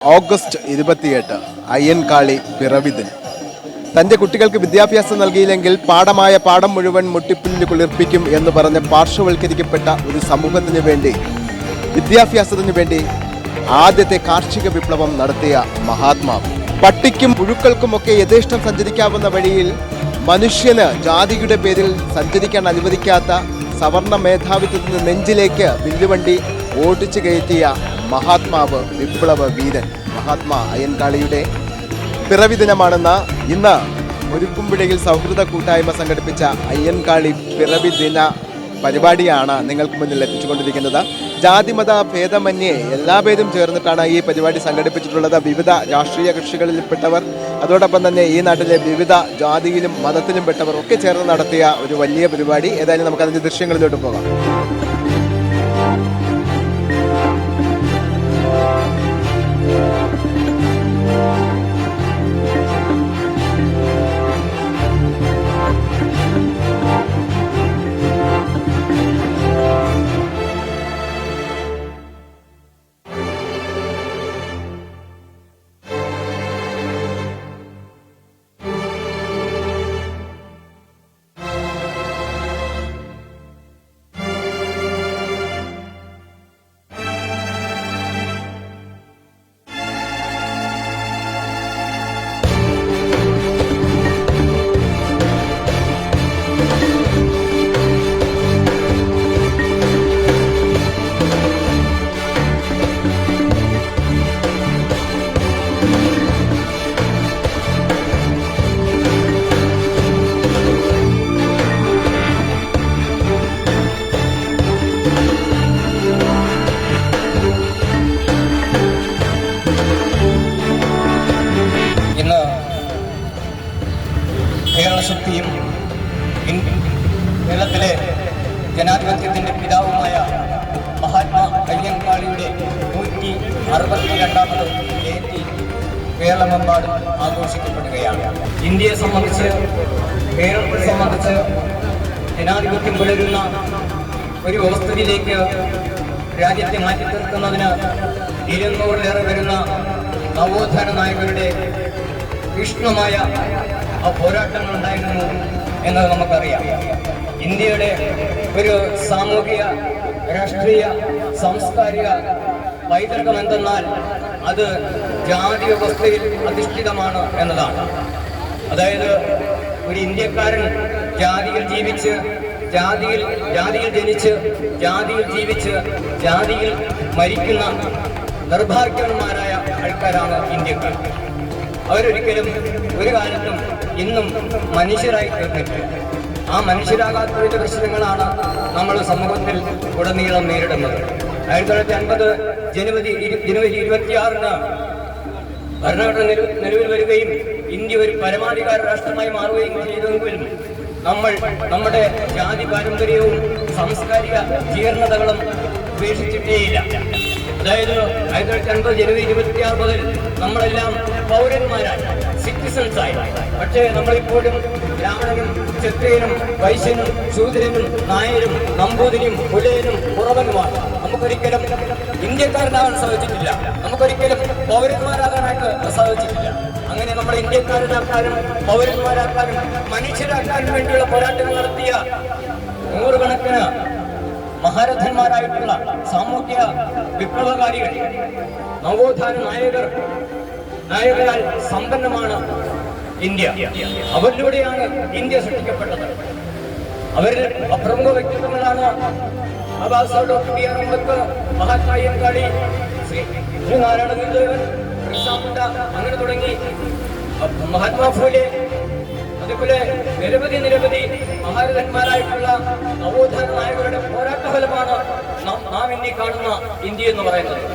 August ഇരുപത്തിയെട്ട് അയ്യൻകാളി പിറവിദിനം തന്റെ കുട്ടികൾക്ക് വിദ്യാഭ്യാസം നൽകിയില്ലെങ്കിൽ പാഠമായ പാഠം മുഴുവൻ മുട്ടിപ്പില്ല് കുളിർപ്പിക്കും എന്ന് പറഞ്ഞ് പാർശ്വവൽക്കരിക്കപ്പെട്ട ഒരു സമൂഹത്തിന് വേണ്ടി വിദ്യാഭ്യാസത്തിനു വേണ്ടി ആദ്യത്തെ കാർഷിക വിപ്ലവം നടത്തിയ മഹാത്മാവ്. പട്ടിക്കും പുഴുക്കൾക്കുമൊക്കെ യഥേഷ്ടം സഞ്ചരിക്കാവുന്ന വഴിയിൽ മനുഷ്യന് ജാതിയുടെ പേരിൽ സഞ്ചരിക്കാൻ അനുവദിക്കാത്ത സവർണ മേധാവിത്വത്തിന് നെഞ്ചിലേക്ക് വില്ലുവണ്ടി ഓടിച്ചു കയറ്റിയ മഹാത്മാവ് വിപ്ലവ വീരൻ മഹാത്മാ അയ്യൻകാളിയുടെ പിറവി ദിനമാണെന്ന ഇന്ന് ഒരുക്കുംപിഴയിൽ സൗഹൃദ കൂട്ടായ്മ സംഘടിപ്പിച്ച അയ്യൻകാളി പിറവി ദിന പരിപാടിയാണ് നിങ്ങൾക്ക് മുന്നിൽ എത്തിച്ചുകൊണ്ടിരിക്കുന്നത് ജാതിമത ഭേദമന്യേ എല്ലാ പേരും ചേർന്നിട്ടാണ് ഈ പരിപാടി സംഘടിപ്പിച്ചിട്ടുള്ളത്. വിവിധ രാഷ്ട്രീയ കക്ഷികളിൽപ്പെട്ടവർ അതോടൊപ്പം തന്നെ ഈ നാട്ടിലെ വിവിധ ജാതിയിലും മതത്തിലും പെട്ടവർ ഒക്കെ ചേർന്ന് നടത്തിയ ഒരു വലിയ പരിപാടി. ഏതായാലും നമുക്ക് അതിന്റെ ദൃശ്യങ്ങളിലോട്ട് പോകാം. അറുപത്തി രണ്ടാമത് ജയന്തി കേരളമെമ്പാടും ആഘോഷിക്കപ്പെടുകയാണ്. ഇന്ത്യയെ സംബന്ധിച്ച് കേരളത്തെ സംബന്ധിച്ച് ജനാധിപത്യം പുലരുന്ന ഒരു വ്യവസ്ഥയിലേക്ക് രാജ്യത്തെ മാറ്റി തീർക്കുന്നതിന് ഇരുന്നൂറിലേറെ വരുന്ന നവോത്ഥാന നായകരുടെ തീക്ഷ്ണമായ ആ പോരാട്ടങ്ങൾ ഉണ്ടായിരുന്നു എന്നത് നമുക്കറിയാം. ഇന്ത്യയുടെ ഒരു സാമൂഹിക രാഷ്ട്രീയ സാംസ്കാരിക പൈതൃകം എന്തെന്നാൽ അത് ജാതി വ്യവസ്ഥയിൽ അധിഷ്ഠിതമാണ് എന്നതാണ്. അതായത് ഒരു ഇന്ത്യക്കാരൻ ജാതിയിൽ ജീവിച്ച് ജാതിയിൽ ജാതിയിൽ ജനിച്ച് ജാതിയിൽ ജീവിച്ച് ജാതിയിൽ മരിക്കുന്ന നിർഭാഗ്യവന്മാരായ ആൾക്കാരാണ് ഇന്ത്യക്കാർ. അവരൊരിക്കലും ഒരു കാലത്തും ഇന്നും മനുഷ്യരായി തീർന്നിട്ടില്ല. ആ മനുഷ്യരാകാത്തതിന്റെ പ്രശ്നങ്ങളാണ് നമ്മൾ സമൂഹത്തിൽ ഉടനീളം നേരിടുന്നത്. ആയിരത്തി തൊള്ളായിരത്തി അൻപത് ജനുവരി ജനുവരി ഇരുപത്തിയാറിന് ഭരണഘടന നിലവിൽ വരികയും ഇന്ത്യ ഒരു പരമാധികാര രാഷ്ട്രമായി മാറുകയും ചെയ്തെങ്കിലും നമ്മൾ നമ്മുടെ ജാതി പാരമ്പര്യവും സാംസ്കാരിക ജീർണതകളും ഉപേക്ഷിച്ചിട്ടേയില്ല അതായത് ആയിരത്തി തൊള്ളായിരത്തി അൻപത് ജനുവരി ഇരുപത്തിയാറ് മുതൽ നമ്മളെല്ലാം പൗരന്മാരായി സിറ്റിസൺസ് ആയി. പക്ഷേ നമ്മളിപ്പോഴും ബ്രാഹ്മണനും ക്ഷത്രിയനും വൈശ്യനും ശൂദ്രനും നായരും നമ്പൂതിരിയും പുലയനും കുറവനുമാണ് നമുക്കൊരിക്കലും ഇന്ത്യക്കാരനാകാൻ സാധിച്ചിട്ടില്ല. നമുക്കൊരിക്കലും പൗരന്മാരാകാനായിട്ട് സാധിച്ചിട്ടില്ല. അങ്ങനെ നമ്മൾ ഇന്ത്യക്കാരനാക്കാനും പൗരന്മാരാക്കാനും മനുഷ്യരാക്കാനും വേണ്ടിയുള്ള പോരാട്ടങ്ങൾ നടത്തിയ നൂറുകണക്കിന് മഹാരഥന്മാരായിട്ടുള്ള സാമൂഹ്യ വിപ്ലവകാരികൾ നവോത്ഥാന നായകർ നായകരാൽ സമ്പന്നമാണ് ഇന്ത്യ. അവരിലൂടെയാണ് ഇന്ത്യ സൃഷ്ടിക്കപ്പെട്ടത്. അവരിൽ അപ്രമുഖ വ്യക്തിത്വങ്ങളാണ് Baba doctor B R Ambedkar Mahatma Ankali Shri Narayana Gurudevan Birsa അങ്ങനെ തുടങ്ങി. മഹാത്മാ ഫൂലെ അതുപോലെ നിരവധി നിരവധി മഹാരഥന്മാരായിട്ടുള്ള നവോത്ഥാന നായകരുടെ നാം ഇനി കാണുന്ന ഇന്ത്യ എന്ന് പറയുന്നത്.